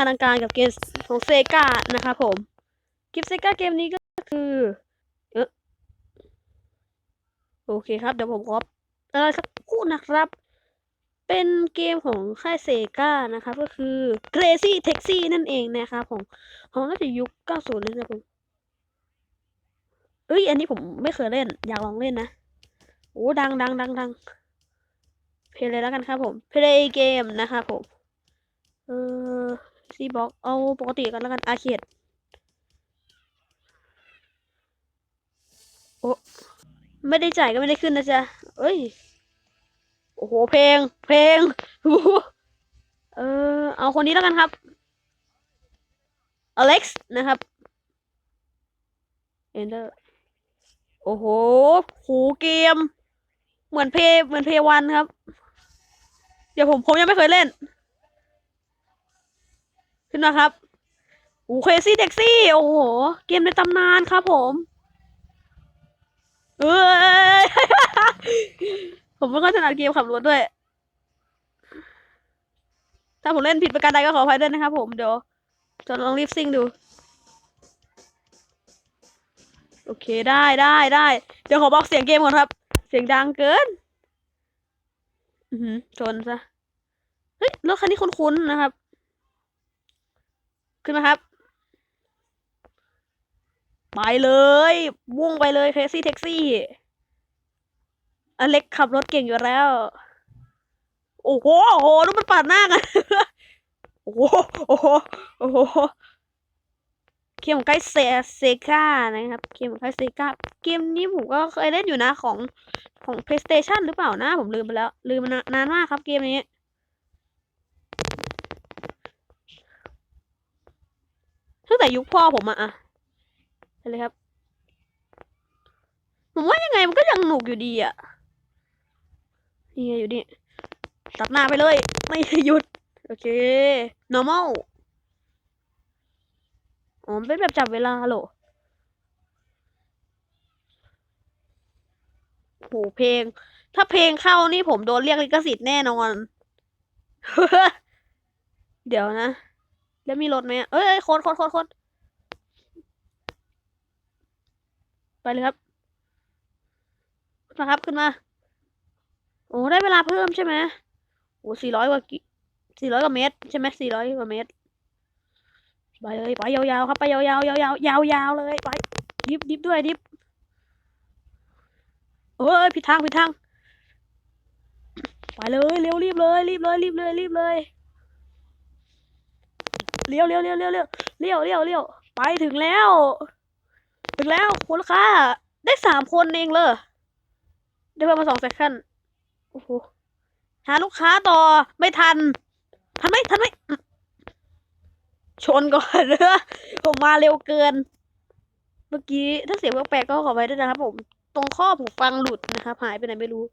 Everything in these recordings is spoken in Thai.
อลังการกับเกมของเซกานะครับผมเกมเซกาเกมนี้ก็คือเออโอเคครับ เดี๋ยวผมขอเออสักครู่นะครับ เป็นเกมของค่ายเซกานะครับ ก็คือ Crazy Taxi นั่นเองนะครับของของน่าจะยุค 90เลยนะครับผมเอ้ย อันนี้ผมไม่เคยเล่น อยากลองเล่นนะโอ้ดังดังดังดังเพลย์เลยแล้วกันครับผมเพลย์เกมนะครับผม เออ ซีบ็อกเอาปกติกันแล้วกันอาเคดโอ้ไม่ได้จ่ายก็ไม่ได้ขึ้นนะจ๊ะเอ้ย โอ้โห เพลง เพลง เออ เอาคนนี้แล้วกันครับ อเล็กซ์นะครับ enter โอ้โหโหเกม เหมือนเพย์เหมือนเพย์วันครับ เดี๋ยวผมผมยังไม่เคยเล่น ขึ้นมาครับโอ้เคซี่แท็กซี่ โอ้โห เกมในตำนานครับผม เอ้ย ผมไม่ค่อยถนัดเกมขับรถด้วย ถ้าผมเล่นผิดประการใดก็ขออภัยด้วยนะครับผม เดี๋ยวจะลองรีบซิ่งดู โอเคได้ได้ได้ เดี๋ยวขอบอกเสียงเกมก่อนครับ เสียงดังเกิน อือหือชนซะ เฮ้ย รถคันนี้คุ้นๆนะครับ ขึ้นมาครับ ไปเลย วุ่งไปเลยเคซี่แท็กซี่อเล็กขับรถเก่งอยู่แล้ว โอ้โหโอ้โหนู่นมันปาดหน้ากันโอ้โหโอ้โหโอ้โหเกมของใกล้เซเซกานะครับเกมของใกล้เซกาเกมนี้ผมก็เคยเล่นอยู่นะของของ PlayStation หรือเปล่านะ ผมลืมไปแล้ว ลืมมานานมากครับเกมนี้ ตั้งแต่ยุคพ่อผมอะอะเลยครับ ผมว่ายังไงมันก็ยังหนุกอยู่ดีอะนี่ไงอยู่นี่ตัดหน้าไปเลย ไม่หยุด โอเค normal อ๋อมันเป็นแบบจับเวลาเหรอโหเพลง ถ้าเพลงเข้านี่ผมโดนเรียกลิขสิทธิ์แน่นอน เดี๋ยวนะ แล้วมีรถไหมเอ้ยเอ้ยโคนคนโคนคนไปเลยครับขึ้นมาครับขึ้นมา โอ้ได้เวลาเพิ่มใช่ไหมโอ้สี่ร้อยกว่ากิสี่ร้อยกว่าเมตรใช่ไหมสี่ร้อยกว่าเมตรไปเลยไปยาวๆครับไปยาวๆยาวๆยาวๆเลยไปดิฟดิฟด้วยดิฟเอ้ยผิดทางผิดทางไปเลยเร็วรีบเลยรีบเลยรีบเลยรีบเลย เลี้ยวเลี้ยวเลี้ยวเลี้ยวเลี้ยวเลี้ยวเลี้ยวเลี้ยวไปถึงแล้ว ถึงแล้วคุณค่าได้สามคนเองเลยได้เพิ่มมาสองเซคันด์โอ้โหหาลูกค้าต่อไม่ทัน ทันไหมทันไหมชนก่อนเนอะผมมาเร็วเกิน เมื่อกี้ถ้าเสียงแปลกๆก็ขอไปด้วยนะครับผม ตรงข้อผมฟังหลุดนะครับ หายไปไหนไม่รู้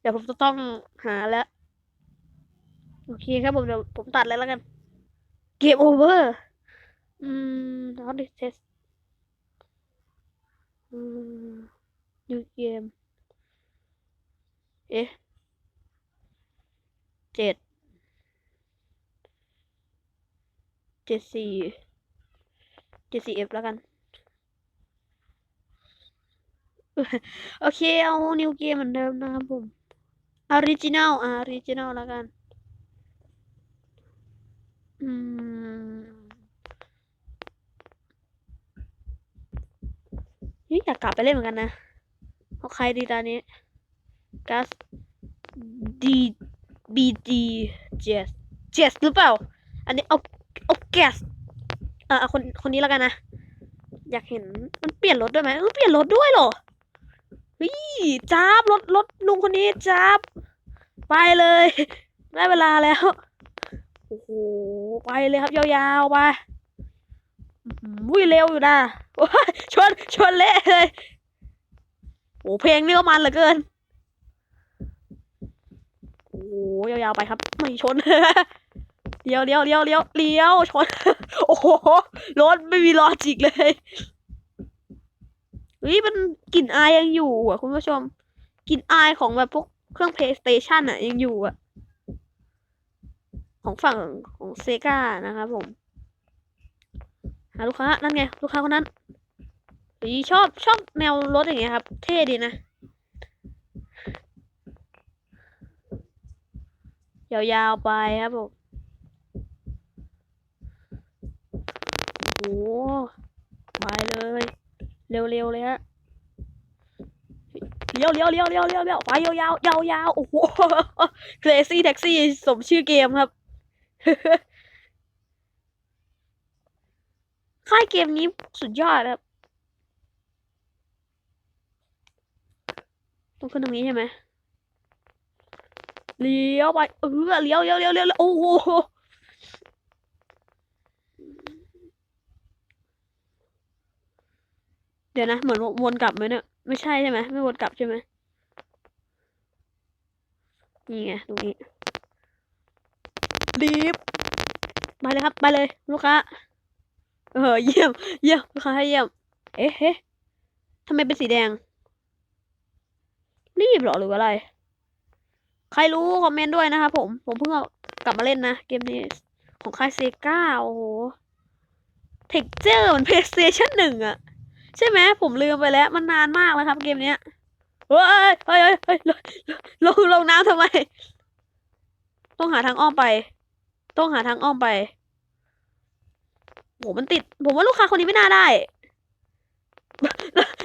เดี๋ยวผมจะต้องหาแล้ว โอเคครับผมเดี๋ยวผมตัดเลยแล้วกัน เกมโอเวอร์อืมแล้วดิเทสอืมยูเกม เอ๊ะเจ็ดเจ็ดสี่เจ็ดสี่เอฟแล้วกัน โอเค เอานิวเกมเหมือนเดิมนะครับผมออริจินัลออริจินัลแล้วกัน อืมนี่อยากกลับไปเล่นเหมือนกันนะเอาใครดีตอนนี้กัสดีบีดีเจสเจสหรือเปล่า อันนี้เอาเอาแกสเออเอาคนคนนี้แล้วกันนะ อยากเห็นมันเปลี่ยนรถด้วยไหมเออเปลี่ยนรถด้วยเหรอเฮ้ยจ้าบรถรถลุงคนนี้จ้าบไปเลย ได้เวลาแล้ว โอ้โห ไปเลยครับ ยาวๆไปวิ่งเร็วอยู่นะชนชนเละเลยโอ้เพลงนี่ก็มันเหลือเกิน โอ้ยาวๆไปครับ ไม่ชนเลี้ยวเลี้ยวเลี้ยวเลี้ยวเลี้ยวชน โอ้โหรถไม่มีลอจิกเลยเฮ้ยมันกลิ่นอายยังอยู่อะ คุณผู้ชมกลิ่นอายของแบบพวกเครื่อง PlayStation อะยังอยู่อะ ของฝั่งของเซกานะครับผม หาลูกค้า นั่นไง ลูกค้าคนนั้นอีชอบชอบแนวรถอย่างเงี้ยครับ เท่ดีนะ ยาวๆไปครับผมโอ้โหไปเลย เร็วๆเลยฮะเลี้ยวเลี้ยวเลี้ยวเลี้ยวเลี้ยวเลี้ยวไปยาวยาวยาวยาวโอ้โห Crazy Taxi สมชื่อเกมครับ ค่ายเกมนี้สุดยอดครับต้องขึ้นตรงนี้ใช่ไหมเลี้ยวไปเออเลี้ยวเลี้ยวเลี้ยวเลี้ยวโอ้โหเดี๋ยวนะเหมือนวนกลับไหมเนี่ยไม่ใช่ใช่ไหมไม่วนกลับใช่ไหมนี่ไงตรงนี้ รีบไปเลยครับไปเลยลูกค้าเออเยี่ยมเยี่ยมลูกค้าให้เยี่ยม เอ๊ะเฮ้ทำไมเป็นสีแดง รีบหรอหรืออะไร ใครรู้คอมเมนต์ด้วยนะครับผม ผมเพิ่งกลับมาเล่นนะ เกมนี้ ของค่ายเซกาโอ้โหเท็กเจอร์มันเพลย์สเตชันหนึ่งอะใช่ไหมผมลืมไปแล้ว มันนานมากแล้วครับเกมเนี้ยเฮ้ยเฮ้ยเฮ้ยเฮ้ยลงลงน้ำทำไม ต้องหาทางอ้อมไป ต้องหาทางอ้อมไปโหมันติด ผมว่าลูกค้าคนนี้ไม่น่าได้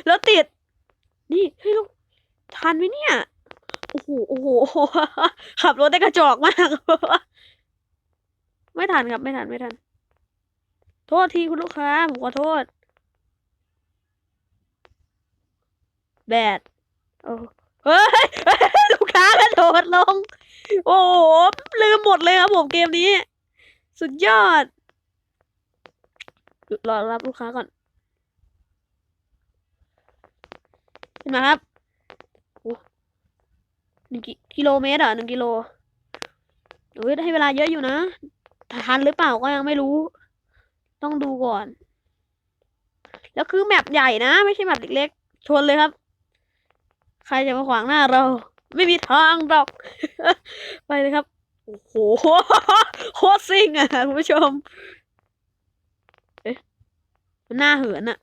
แล้วติด นี่เฮ้ยลูกทันไหมเนี่ย โอ้โหโอ้โหขับรถได้กระจอกมาก ไม่ทันครับ ไม่ทัน ไม่ทัน โทษทีคุณลูกค้า ผมขอโทษ แบดโอ้เฮ้ย ค้ากระโดดลง โอ้โห ลืมหมดเลยครับผมเกมนี้ สุดยอด รอรับลูกค้าก่อนขึ้นมาครับหนึ่งกิโลเมตรอะหนึ่งกิโลเฮ้ยให้เวลาเยอะอยู่นะทันหรือเปล่าก็ยังไม่รู้ ต้องดูก่อน แล้วคือแมปใหญ่นะ ไม่ใช่แมปเล็กๆ ชนเลยครับ ใครจะมาขวางหน้าเรา ไม่มีทางหรอก ไปเลยครับ โอ้โหโคตรซิ่งอะคุณผู้ชม เอ๊ะมันน่าเหินอะ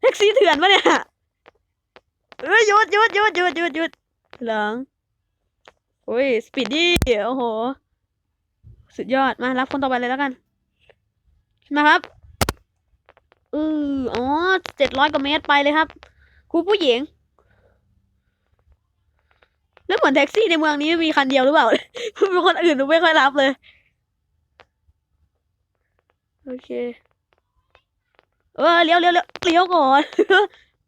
แท็กซี่เถื่อนปะเนี่ยเอ้ยหยุดหยุดหยุดหยุดหยุดหยุดหลังโอ้ยสปีดดี้โอ้โห สุดยอดมารับคนต่อไปเลยแล้วกัน มาครับ อืออ๋อเจ็ดร้อยกว่าเมตรไปเลยครับครูผู้หญิง แล้วเหมือนแท็กซี่ในเมืองนี้มีคันเดียวหรือเปล่ามีคนอื่นไม่ค่อยรับเลย โอเค เออเลี้ยวเลี้ยวเลี้ยวเรียวก่อน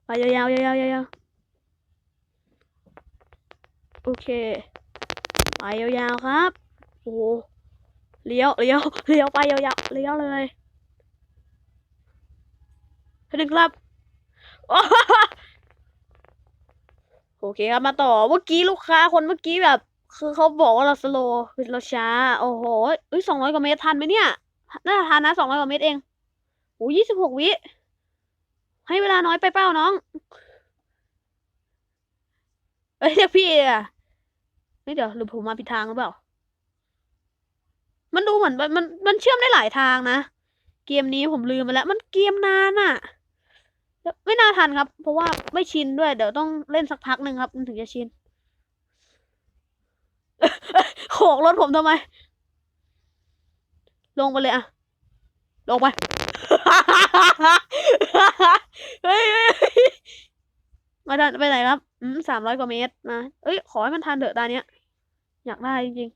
ไปยาวๆยาวยาวโอเค ไปยาวๆครับ โอ้เลี้ยวเลี้ยวเลี้ยวไปยาวๆเลี้ยวเลย ถึงครับโอเคครับมาต่อเมื่อกี้ลูกค้าคนเมื่อกี้แบบ คือเขาบอกว่าเราสโลว์คือเราช้า โอ้โหเอ้ยสองร้อยกว่าเมตรทันไหมเนี่ยน่าจะทันนะสองร้อยกว่าเมตรเองโอ้ยี่สิบหกวิให้เวลาน้อยไปเปล่าน้องเอ้ยเรียกพี่อะนี่เดี๋ยวหรือผมมาผิดทางหรือเปล่า มันดูเหมือนมันมันมันเชื่อมได้หลายทางนะ เกมนี้ผมลืมไปแล้ว มันเกมนานอะ ไม่น่าทันครับ เพราะว่าไม่ชินด้วย เดี๋ยวต้องเล่นสักพักหนึ่งครับ มันถึงจะชินโขกรถผมทำไม ลงไปเลยอะลงไปมาทันไปไหนครับอืมสามร้อยกว่าเมตรมาเอ้ย ขอให้มันทันเถอะตาเนี้ย อยากได้จริง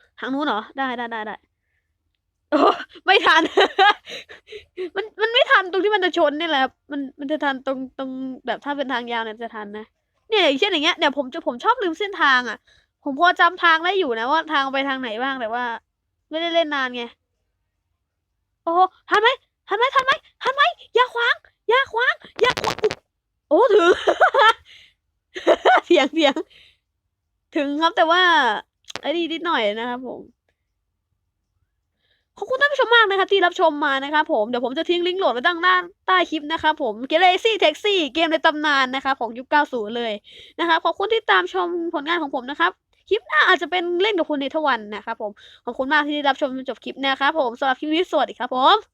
ๆ ทางนู้นเหรอ ได้ได้ได้ได้ โอ้ไม่ทัน มันมันไม่ทันตรงที่มันจะชนนี่แหละครับมันมันจะทันตรงตรงแบบถ้าเป็นทางยาวเนี่ยจะทันนะเนี่ยอย่างเช่นอย่างเงี้ยเดี๋ยวผมจะผมชอบลืมเส้นทางอะ ผมพอจำทางได้อยู่นะว่าทางไปทางไหนบ้างแต่ว่า ไม่ได้เล่นนานไงโอ้ทันไหมทันไหมทันไหมทันไหมอย่าขวางอย่าขวางอย่าขวางโอ้ถึงเสียงเสียงถึงครับแต่ว่าไอ้นี่นิดหน่อยนะครับผม ขอบคุณท่านผู้ชมมากนะครับที่รับชมมานะครับผม เดี๋ยวผมจะทิ้งลิงก์โหลดไว้ด้านล่างใต้คลิปนะครับผมเกเรซี่แท็กซี่เกมในตำนานนะครับของยุค 90 เลยนะครับขอบคุณที่ตามชมผลงานของผมนะครับ คลิปหน้าอาจจะเป็นเล่นกับคุณในทวันนะครับผม ขอบคุณมากที่ได้รับชมจนจบคลิปนะครับผมสำหรับคลิปนี้สวัสดีครับผม